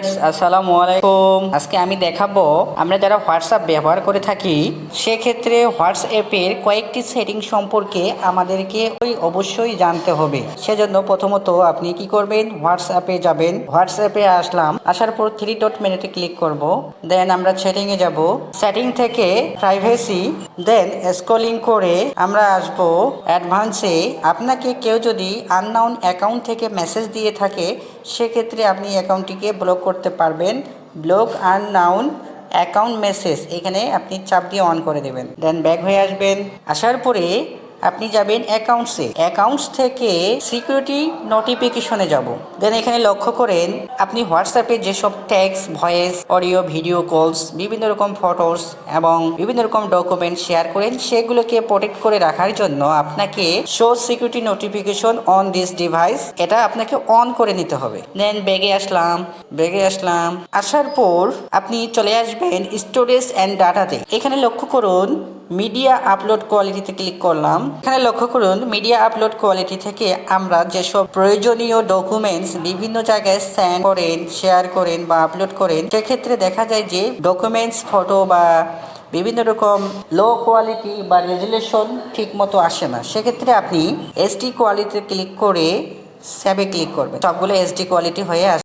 Viewers আসসালামু আলাইকুম। আজকে আমি দেখাবো, আমরা যারা হোয়াটসঅ্যাপ ব্যবহার করে থাকি, সেক্ষেত্রে হোয়াটসঅ্যাপের কয়েকটি সেটিং সম্পর্কে আমাদেরকে ওই অবশ্যই জানতে হবে। সেজন্য প্রথমত আপনি কি করবেন? হোয়াটসঅ্যাপে যাবেন। হোয়াটসঅ্যাপে আসলাম, আসার পর থ্রি ডট মেনুতে ক্লিক করব। দেন আমরা সেটিং এ যাব। সেটিং থেকে প্রাইভেসি দেন স্কলিং করে আমরা আসব অ্যাডভান্সে। আপনাকে কেউ যদি আননাউন অ্যাকাউন্ট থেকে মেসেজ দিয়ে থাকে, সেক্ষেত্রে আপনি অ্যাকাউন্টটিকে ব্লক করতে পারবেন। ব্লক আননাউন অ্যাকাউন্ট মেসেজ এখানে আপনি চাপ দিয়ে অন করে দেবেন। দেন ব্যাক হয়ে আসবেন। আসার পরে আপনি যাবেন অ্যাকাউন্টসে অ্যাকাউন্টস থেকে সিকিউরিটি নোটিফিকেশনে যাব। দেন এখানে লক্ষ্য করেন, আপনি হোয়াটসঅ্যাপে যেসব ট্যাক্স ভয়েস অডিও ভিডিও কলস বিভিন্ন রকম ফটোস এবং বিভিন্ন রকম ডকুমেন্ট শেয়ার করেন, সেগুলোকে প্রোটেক্ট করে রাখার জন্য আপনাকে show security notification on this device এটা আপনাকে অন করে নিতে হবে। দেন ব্যাগে আসলাম ব্যাগে আসলাম, আসার পর আপনি চলে আসবেন স্টোরেজ অ্যান্ড ডাটাতে এখানে লক্ষ্য করুন মিডিয়া আপলোড কোয়ালিটিতে ক্লিক করলাম। এখানে লক্ষ্য করুন মিডিয়া আপলোড কোয়ালিটি থেকে আমরা যেসব প্রয়োজনীয় ডকুমেন্টস বিভিন্ন জায়গায় সেন্ড করেন শেয়ার করেন বা আপলোড করেন, সেক্ষেত্রে দেখা যায় যে ডকুমেন্টস ফটো বা বিভিন্ন রকম লো কোয়ালিটি বা রেজুলেশন ঠিক মতো আসে না। সেক্ষেত্রে আপনি এসডি কোয়ালিটিতে ক্লিক করে সেভে ক্লিক করবেন। সবগুলো এসডি কোয়ালিটি হয়ে আসে